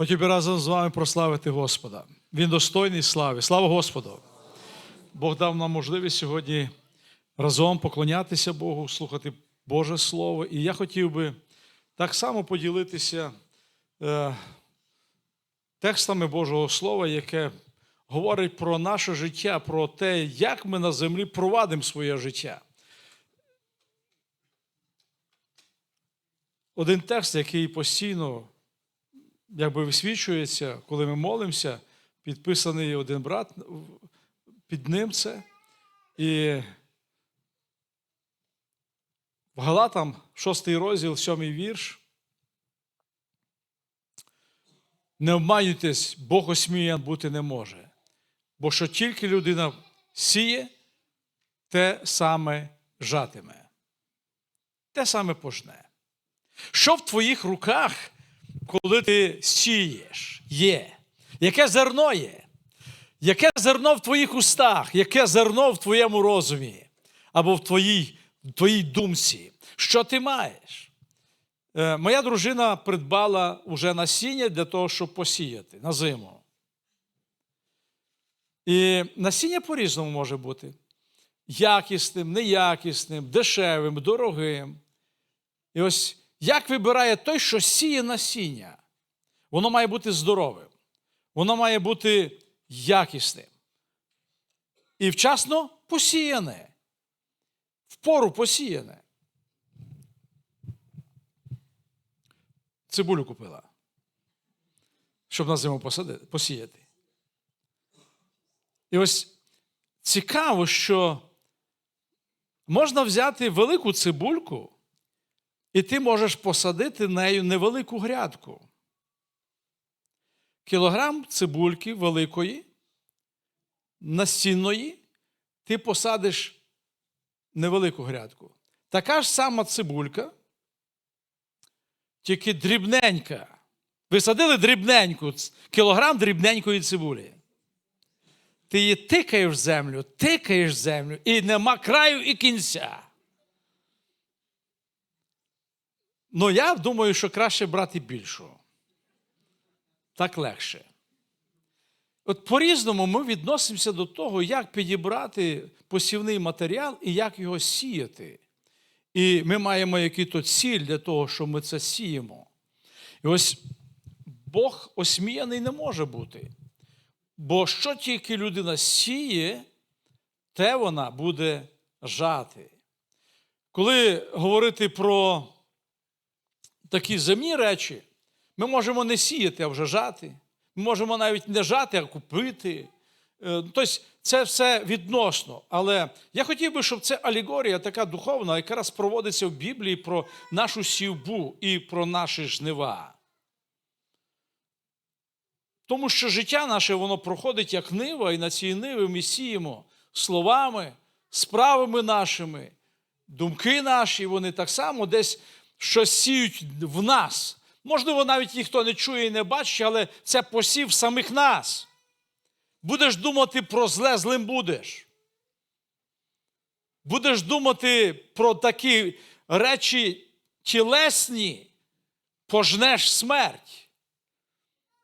Хотів би разом з вами прославити Господа. Він достойний слави. Слава Господу! Бог дав нам можливість сьогодні разом поклонятися Богу, слухати Боже Слово. І я хотів би так само поділитися е, текстами Божого Слова, яке говорить про наше життя, про те, як ми на землі провадимо своє життя. Один текст, який постійно якби висвічується, коли ми молимося, підписаний один брат під ним це. І в Галатам, 6 розділ, 7 вірш. Не обманюйтесь, Бог осміян бути не може. Бо що тільки людина сіє, те саме жатиме, те саме пожне. Що в твоїх руках, коли ти сієш, є? Яке зерно є? Яке зерно в твоїх устах, яке зерно в твоєму розумі або в твоїй, в твоїй думці? Що ти маєш? Е, моя дружина придбала уже насіння для того, щоб посіяти на зиму. І насіння по-різному може бути: якісним, неякісним, дешевим, дорогим. І ось як вибирає той, що сіє насіння? Воно має бути здоровим, воно має бути якісним. І вчасно посіяне, впору посіяне. Цибулю купила, щоб на зиму посадити, посіяти. І ось цікаво, що можна взяти велику цибульку, і ти можеш посадити нею невелику грядку. Кілограм цибульки великої, насінної, ти посадиш невелику грядку. Така ж сама цибулька, тільки дрібненька. Ви садили дрібненьку, кілограм дрібненької цибулі. Ти її тикаєш в землю, тикаєш в землю, і нема краю і кінця. Ну, я думаю, що краще брати більшу. Так легше. От по-різному ми відносимося до того, як підібрати посівний матеріал і як його сіяти. І ми маємо який-то ціль для того, що ми це сіємо. І ось Бог осміяний не може бути. Бо що тільки людина сіє, те вона буде жати. Коли говорити про такі земні речі, ми можемо не сіяти, а вже жати. Ми можемо навіть не жати, а купити. Тобто це все відносно. Але я хотів би, щоб це алегорія така духовна, яка раз проводиться в Біблії про нашу сівбу і про наші жнива. Тому що життя наше воно проходить як нива, і на цій ниві ми сіємо словами, справами нашими, думки наші, вони так само десь щось сіють в нас. Можливо, навіть ніхто не чує і не бачить, але це посів самих нас. Будеш думати про зле, злим будеш. Будеш думати про такі речі тілесні, пожнеш смерть.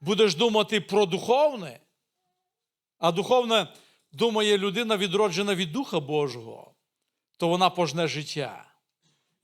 Будеш думати про духовне, а духовне думає людина, відроджена від Духа Божого, то вона пожне життя.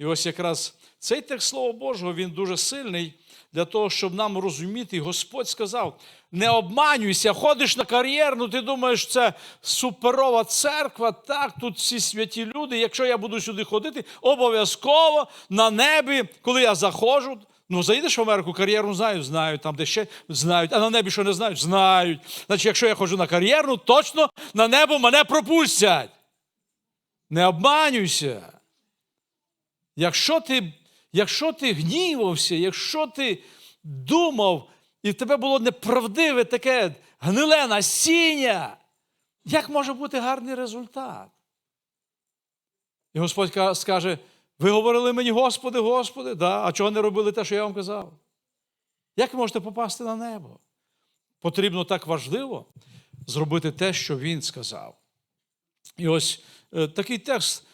І ось якраз цей текст Слова Божого, він дуже сильний для того, щоб нам розуміти. Господь сказав: не обманюйся, ходиш на кар'єрну, ти думаєш, це суперова церква, так, тут всі святі люди. Якщо я буду сюди ходити, обов'язково на небі, коли я заходжу. Ну, заїдеш в Америку, кар'єрну знають, знають, там де ще знають, а на небі що не знають, знають. Значить, якщо я ходжу на кар'єрну, точно на небо мене пропустять. Не обманюйся. Якщо ти якщо ти гнівався, якщо ти думав, і в тебе було неправдиве таке гниле насіння, як може бути гарний результат? І Господь скаже, ви говорили мені, Господи, Господи, да, а чого не робили те, що я вам казав? Як ви можете попасти на небо? Потрібно так важливо зробити те, що Він сказав. І ось е, такий текст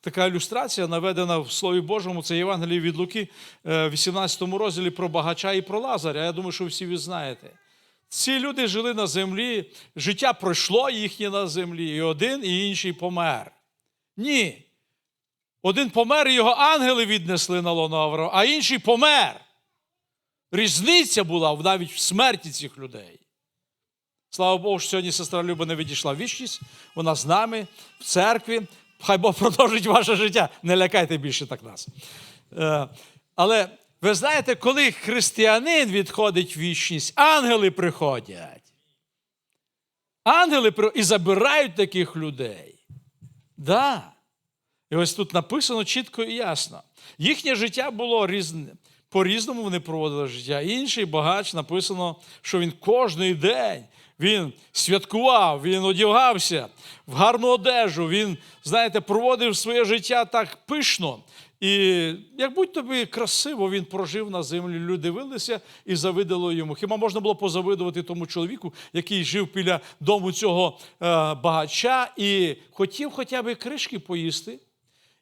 така ілюстрація наведена в Слові Божому, це Євангеліє від Луки, е, в 18 розділі про багача і про Лазаря. Я думаю, що всі ви знаєте. Ці люди жили на землі, життя пройшло їхнє на землі, і один, і інший помер. Ні. Один помер, і його ангели віднесли на лоно Авраама, а інший помер. Різниця була навіть в смерті цих людей. Слава Богу, що сьогодні сестра Люба не відійшла в вічність, вона з нами в церкві. Хай Бог продовжить ваше життя. Не лякайте більше так нас. Е, Але ви знаєте, коли християнин відходить в вічність, ангели приходять. Ангели і забирають таких людей. Да. І ось тут написано чітко і ясно. Їхнє життя було різне. По-різному вони проводили життя. Інший багач написано, що він кожний день він святкував, він одягався в гарну одежу, він, знаєте, проводив своє життя так пишно. І як будь тобі красиво він прожив на землі, люди дивилися і завидало йому. Хіба можна було позавидувати тому чоловіку, який жив біля дому цього е, багача і хотів хоча б кришки поїсти?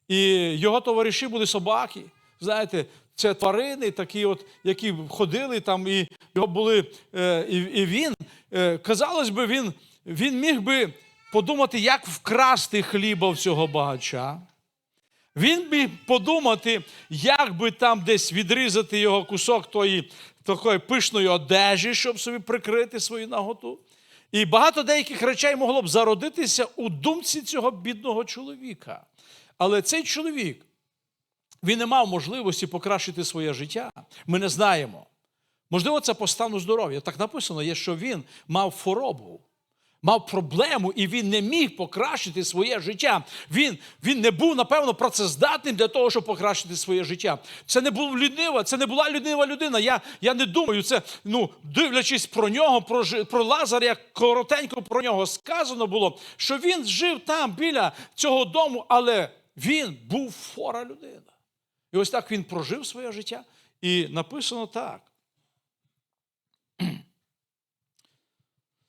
І його товариші були собаки. Знаєте, це тварини, такі, от, які ходили там, і його були. е, І, і він, е, казалось би, він, він міг би подумати, як вкрасти хліба в цього багача. Він міг подумати, як би там десь відрізати його кусок тої такої пишної одежі, щоб собі прикрити свою наготу. І багато деяких речей могло б зародитися у думці цього бідного чоловіка. Але цей чоловік, він не мав можливості покращити своє життя. Ми не знаємо. Можливо, це по стану здоров'я. Так написано є, що він мав хворобу, мав проблему, і він не міг покращити своє життя. Він, він не був, напевно, працездатним для того, щоб покращити своє життя. Це не був лінива, це не була лінива людина. Я, я не думаю, це, ну, дивлячись про нього, про, про Лазаря, як коротенько про нього сказано було, що він жив там біля цього дому, але він був фора людина. І ось так він прожив своє життя. І написано так.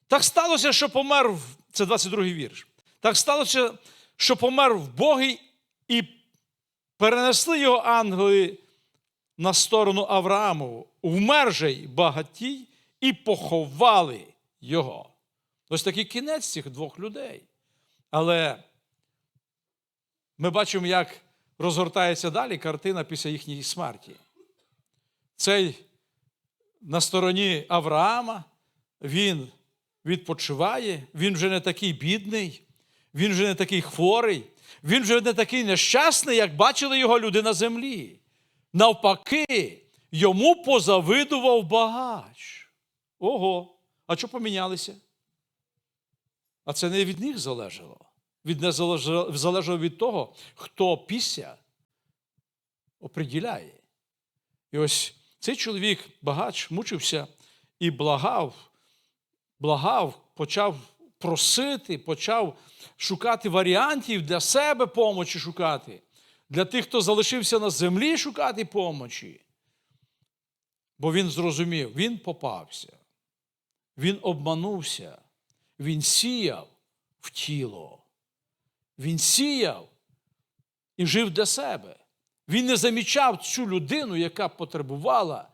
Так сталося, що помер, в- це 22-й вірш. Так сталося, що помер в Боги і перенесли його ангели на сторону Авраамову, вмер же багатій, і поховали його. Ось такий кінець цих двох людей. Але ми бачимо, як розгортається далі картина після їхньої смерті. Цей на стороні Авраама, він відпочиває, він вже не такий бідний, він вже не такий хворий, він вже не такий нещасний, як бачили його люди на землі. Навпаки, йому позавидував багач. Ого, а що помінялися? А це не від них залежало. Залежало, залежало від того, хто після оприділяє. І ось цей чоловік, багач, мучився і благав, благав, почав просити, почав шукати варіантів для себе помочі шукати, для тих, хто залишився на землі шукати помочі. Бо він зрозумів, він попався, він обманувся, він сіяв в тіло, він сіяв і жив для себе. Він не замічав цю людину, яка потребувала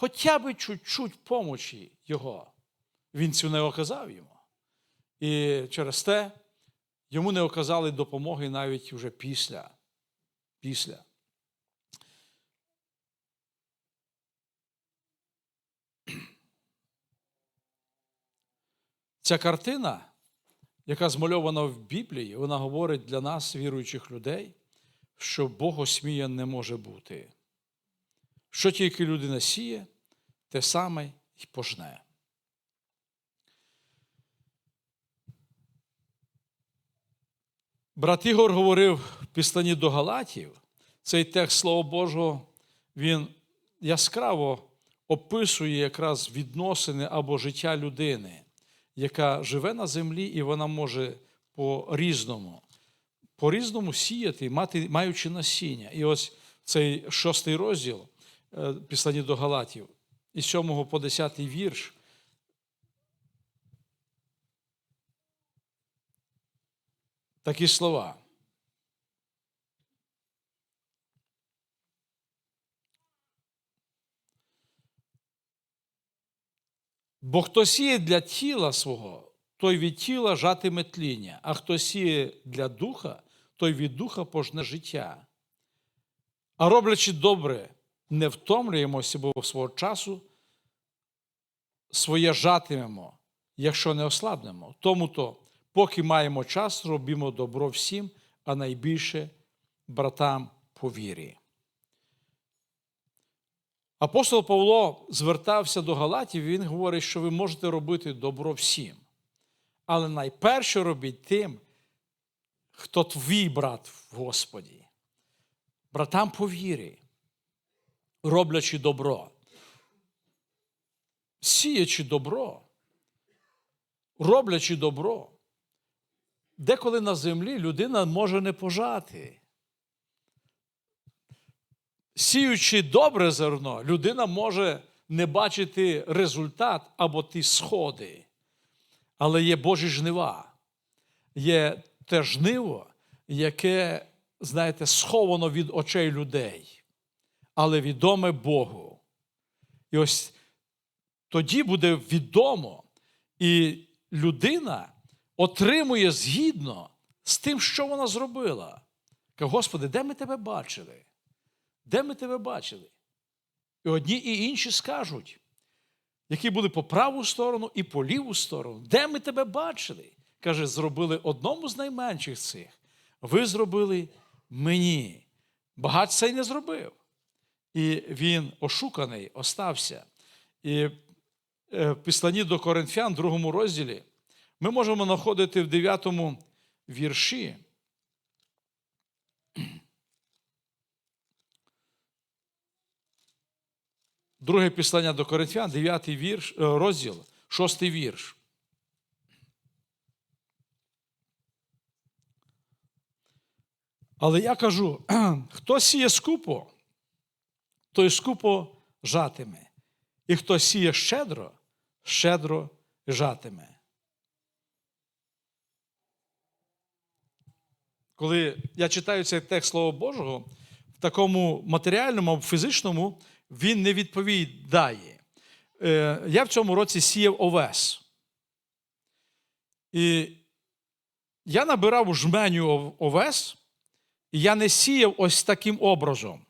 хоча б чуть-чуть помочі його. Він цю не оказав йому. І через те йому не оказали допомоги навіть вже після. після. Ця картина, яка змальована в Біблії, вона говорить для нас, віруючих людей, що Богосмія не може бути. Що тільки людина сіє, те саме й пожне. Брат Ігор говорив в післанні до Галатів, цей текст Слова Божого, він яскраво описує якраз відносини або життя людини, яка живе на землі, і вона може по-різному, по-різному сіяти, мати, маючи насіння. І ось цей шостий розділ е, післані до Галатів, із 7 по 10 вірш. Такі слова. Бо хто сіє для тіла свого, той від тіла жатиме тління, а хто сіє для духа, той від духа пожне життя. А роблячи добре, не втомлюємося, бо свого часу своє жатимемо, якщо не ослабнемо. Тому то, поки маємо час, робімо добро всім, а найбільше братам по вірі. Апостол Павло звертався до Галатів, він говорить, що ви можете робити добро всім. Але найперше робіть тим, хто твій брат в Господі. Братам по вірі, роблячи добро, сіячи добро, роблячи добро. Деколи на землі людина може не пожати. Сіючи добре зерно, людина може не бачити результат або ті сходи. Але є Божі жнива, є те жниво, яке, знаєте, сховано від очей людей, але відоме Богу. І ось тоді буде відомо, і людина отримує згідно з тим, що вона зробила. Каже, Господи, де ми тебе бачили? Де ми тебе бачили? І одні і інші скажуть, які були по праву сторону і по ліву сторону. Де ми тебе бачили? Каже, зробили одному з найменших цих. Ви зробили мені. Багать це й не зробив. І він ошуканий, остався. І е, в післанні до Коринфян, другому розділі, ми можемо знаходити в 9 вірші. Друге післання до Коринфян, 9 вірш, е, розділ, 6 вірш. Але я кажу: хто сіє скупо, той скупо жатиме. І хто сіє щедро, щедро жатиме. Коли я читаю цей текст Слова Божого, в такому матеріальному або фізичному він не відповідає. Е, Я в цьому році сіяв овес. І я набирав жменю овес, і я не сіяв ось таким образом.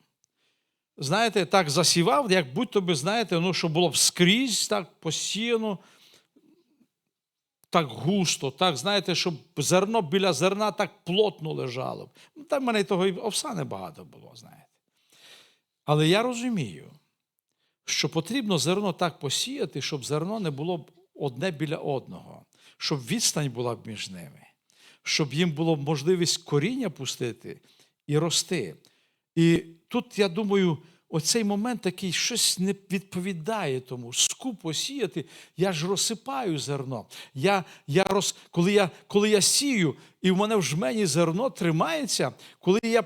Знаєте, так засівав, як будь-то би, знаєте, ну, щоб було б скрізь так посіяно, так густо, так, знаєте, щоб зерно біля зерна так плотно лежало. Там в мене того і овса небагато було, знаєте. Але я розумію, що потрібно зерно так посіяти, щоб зерно не було б одне біля одного, щоб відстань була б між ними, щоб їм було можливість коріння пустити і рости. І тут, я думаю, оцей момент такий щось не відповідає тому. Скупо сіяти, я ж розсипаю зерно. Я, я роз, коли, я, коли я сію, і в мене в жмені зерно тримається, коли я,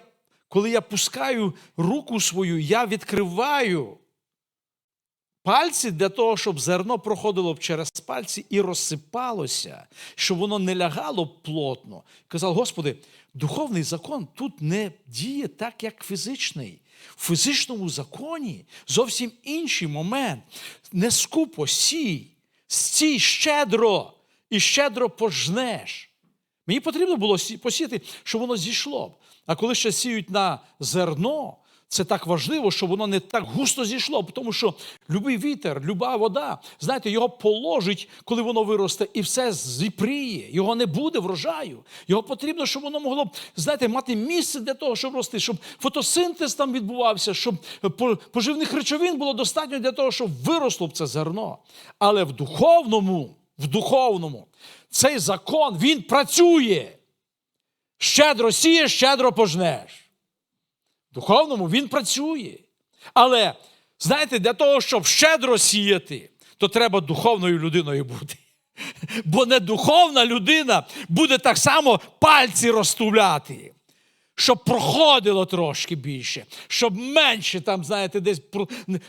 коли я пускаю руку свою, я відкриваю пальці для того, щоб зерно проходило б через пальці і розсипалося, щоб воно не лягало плотно. Казав, Господи, духовний закон тут не діє так, як фізичний. В фізичному законі зовсім інший момент. Не скупо сій, стій щедро і щедро пожнеш. Мені потрібно було посіяти, щоб воно зійшло. А коли ще сіють на зерно, це так важливо, щоб воно не так густо зійшло, тому що любий вітер, люба вода, знаєте, його положить, коли воно виросте, і все зіпріє. Його не буде врожаю. Його потрібно, щоб воно могло знаєте, мати місце для того, щоб рости, щоб фотосинтез там відбувався, щоб поживних речовин було достатньо для того, щоб виросло б це зерно. Але в духовному, в духовному цей закон він працює. Щедро сієш, щедро пожнеш духовному він працює. Але, знаєте, для того, щоб щедро сіяти, то треба духовною людиною бути. Бо не духовна людина буде так само пальці розтуляти. Щоб проходило трошки більше, щоб менше там, знаєте, десь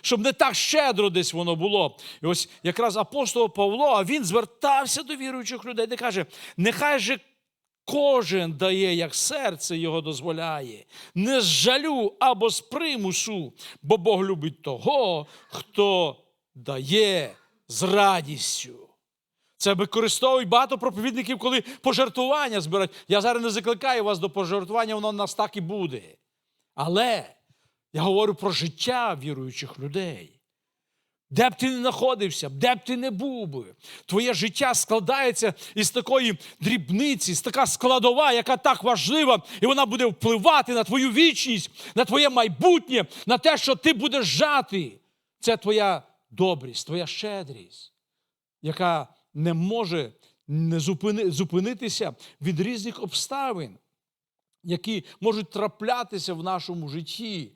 щоб не так щедро десь воно було. І ось якраз апостол Павло, а він звертався до віруючих людей, де каже: нехай же Кожен дає, як серце його дозволяє, не з жалю або з примусу, бо Бог любить того, хто дає з радістю. Це використовують багато проповідників, коли пожертвування збирають. Я зараз не закликаю вас до пожертвування, воно в нас так і буде. Але я говорю про життя віруючих людей. Де б ти не знаходився, де б ти не був би, твоє життя складається із такої дрібниці, з така складова, яка так важлива, і вона буде впливати на твою вічність, на твоє майбутнє, на те, що ти будеш жати. Це твоя добрість, твоя щедрість, яка не може не зупини- зупинитися від різних обставин, які можуть траплятися в нашому житті.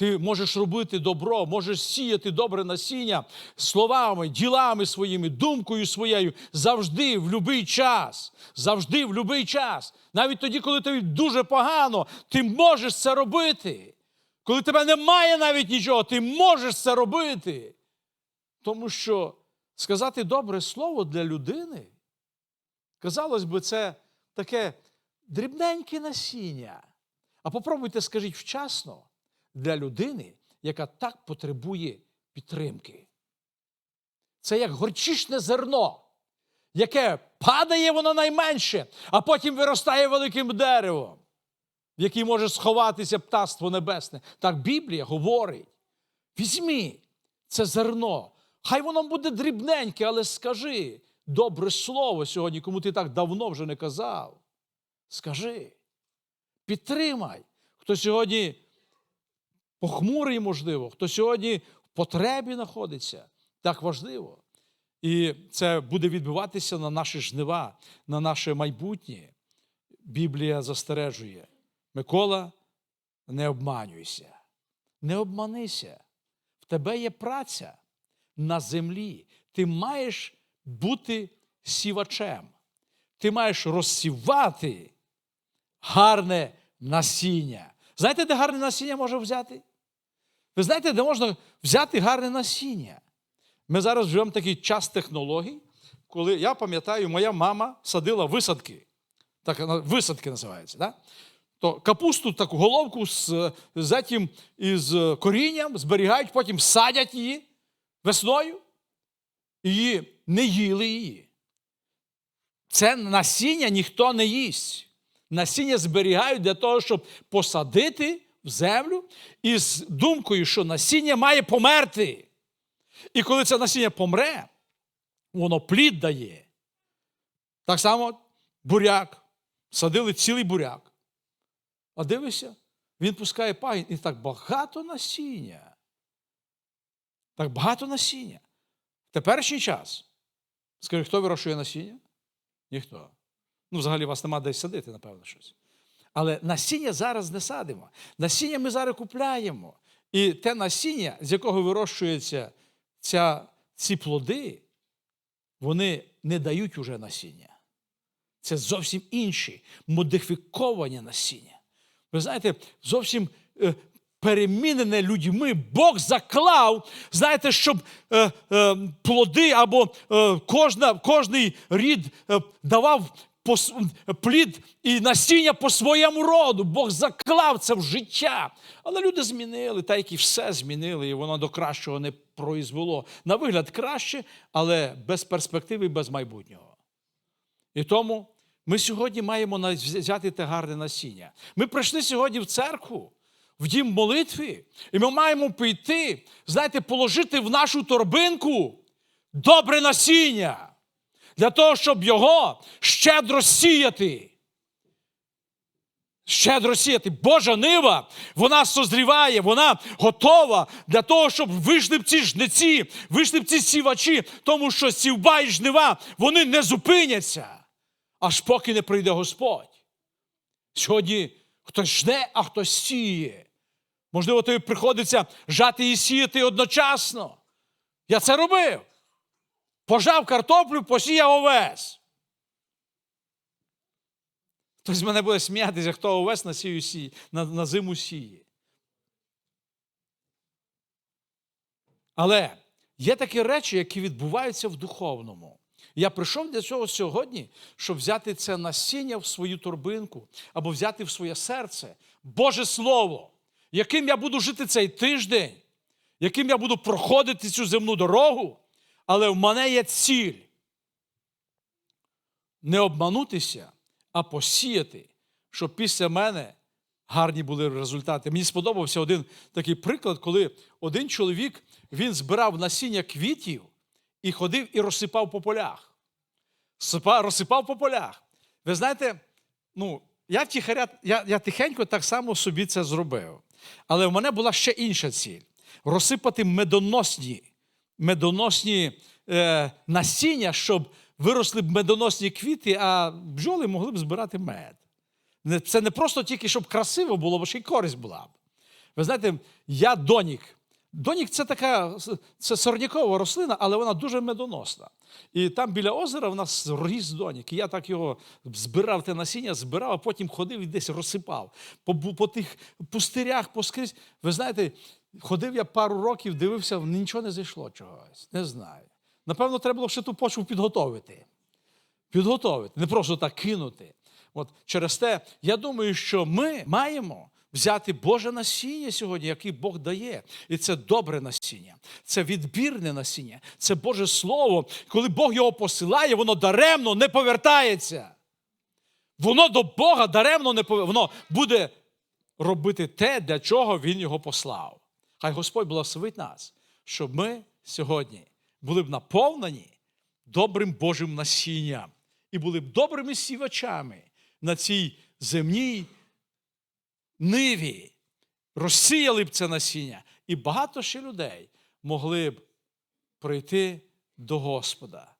Ти можеш робити добро, можеш сіяти добре насіння словами, ділами своїми, думкою своєю завжди, в будь-який час. Завжди, в будь-який час. Навіть тоді, коли тобі дуже погано, ти можеш це робити. Коли тебе немає навіть нічого, ти можеш це робити. Тому що сказати добре слово для людини, казалось би, це таке дрібненьке насіння. А попробуйте, скажіть вчасно для людини, яка так потребує підтримки. Це як горчичне зерно, яке падає воно найменше, а потім виростає великим деревом, в який може сховатися птаство небесне. Так Біблія говорить: візьми це зерно, хай воно буде дрібненьке, але скажи добре слово сьогодні, кому ти так давно вже не казав. Скажи, підтримай, хто сьогодні похмурий, можливо, хто сьогодні в потребі знаходиться. Так важливо. І це буде відбиватися на наші жнива, на наше майбутнє. Біблія застережує. Микола, не обманюйся, не обманися. В тебе є праця на землі. Ти маєш бути сівачем. Ти маєш розсівати гарне насіння. Знаєте, де гарне насіння може взяти? Ви знаєте, де можна взяти гарне насіння? Ми зараз живемо такий час технологій, коли я пам'ятаю, моя мама садила висадки. Так висадки називається. Да? То капусту, таку головку з, з етім, із корінням зберігають, потім садять її весною і не їли її. Це насіння ніхто не їсть. Насіння зберігають для того, щоб посадити в землю із думкою, що насіння має померти. І коли це насіння помре, воно плід дає. Так само буряк. Садили цілий буряк. А дивишся, він пускає пагін і так багато насіння. Так багато насіння. В теперішній час. Скажи, хто вирощує насіння? Ніхто. Ну, взагалі, вас нема десь садити, напевно, щось. Але насіння зараз не садимо. Насіння ми зараз купляємо. І те насіння, з якого вирощуються ця, ці плоди, вони не дають уже насіння. Це зовсім інші модифіковані насіння. Ви знаєте, зовсім е, перемінене людьми Бог заклав, знаєте, щоб е, е, плоди або е, кожна, кожний рід е, давав плід і насіння по своєму роду. Бог заклав це в життя. Але люди змінили, як і все змінили, і воно до кращого не произвело. На вигляд краще, але без перспективи і без майбутнього. І тому ми сьогодні маємо взяти те гарне насіння. Ми прийшли сьогодні в церкву, в дім молитви, і ми маємо піти, знаєте, положити в нашу торбинку добре насіння для того, щоб його щедро сіяти. Щедро сіяти. Божа нива, вона созріває, вона готова для того, щоб вийшли б ці жниці, вийшли б ці сівачі, тому що сівба і жнива, вони не зупиняться, аж поки не прийде Господь. Сьогодні хтось жне, а хтось сіє. Можливо, тобі приходиться жати і сіяти одночасно. Я це робив. Пожав картоплю, посіяв овес. Хтось мене буде сміятися, хто овес на, сію сіє, на, на зиму сіє. Але є такі речі, які відбуваються в духовному. Я прийшов для цього сьогодні, щоб взяти це насіння в свою торбинку або взяти в своє серце Боже Слово, яким я буду жити цей тиждень, яким я буду проходити цю земну дорогу, Але в мене є ціль не обманутися, а посіяти, щоб після мене гарні були результати. Мені сподобався один такий приклад, коли один чоловік він збирав насіння квітів і ходив і розсипав по полях. Розсипав по полях. Ви знаєте, ну, я, тихаря, я, я тихенько так само собі це зробив. Але в мене була ще інша ціль: розсипати медоносні, медоносні е, насіння, щоб виросли б медоносні квіти, а бджоли могли б збирати мед. Це не просто тільки, щоб красиво було, бо ще й користь була б. Ви знаєте, я донік. Донік це така це сорнякова рослина, але вона дуже медоносна. І там біля озера в нас ріс донік. І я так його збирав те насіння, збирав, а потім ходив і десь розсипав. По, по тих пустирях, поскрізь. Ви знаєте, ходив я пару років, дивився, нічого не зайшло чогось. Не знаю. Напевно, треба було ще ту почву підготовити підготовити, не просто так кинути. От через те, я думаю, що ми маємо взяти Боже насіння сьогодні, яке Бог дає. І це добре насіння, це відбірне насіння, це Боже Слово. Коли Бог його посилає, воно даремно не повертається. Воно до Бога даремно не повертається. Воно буде робити те, для чого Він його послав. Хай Господь благословить нас, щоб ми сьогодні були б наповнені добрим Божим насінням і були б добрими сівачами на цій земній ниві, розсіяли б це насіння, і багато ще людей могли б прийти до Господа.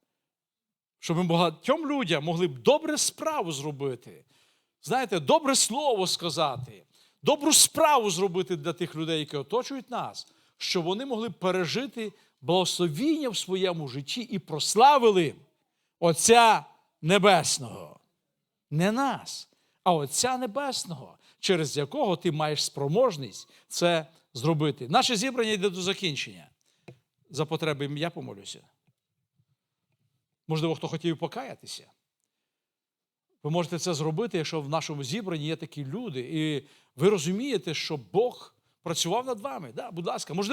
Щоб ми багатьом людям могли б добре справу зробити. Знаєте, добре слово сказати, добру справу зробити для тих людей, які оточують нас, щоб вони могли пережити благословіння в своєму житті і прославили Отця Небесного. Не нас, а Отця Небесного, через якого ти маєш спроможність це зробити. Наше зібрання йде до закінчення. За потреби я помолюся. Можливо, хто хотів покаятися. Ви можете це зробити, якщо в нашому зібранні є такі люди, і ви розумієте, що Бог працював над вами. Да, будь ласка, можливо,